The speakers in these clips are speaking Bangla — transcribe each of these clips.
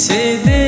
কাছে দে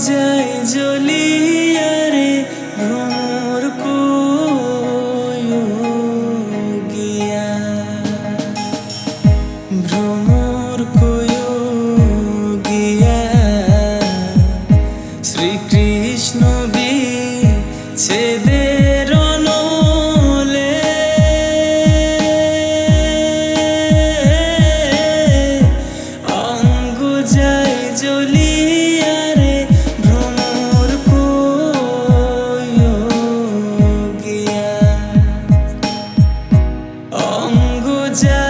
অঙ্গ যাই 见。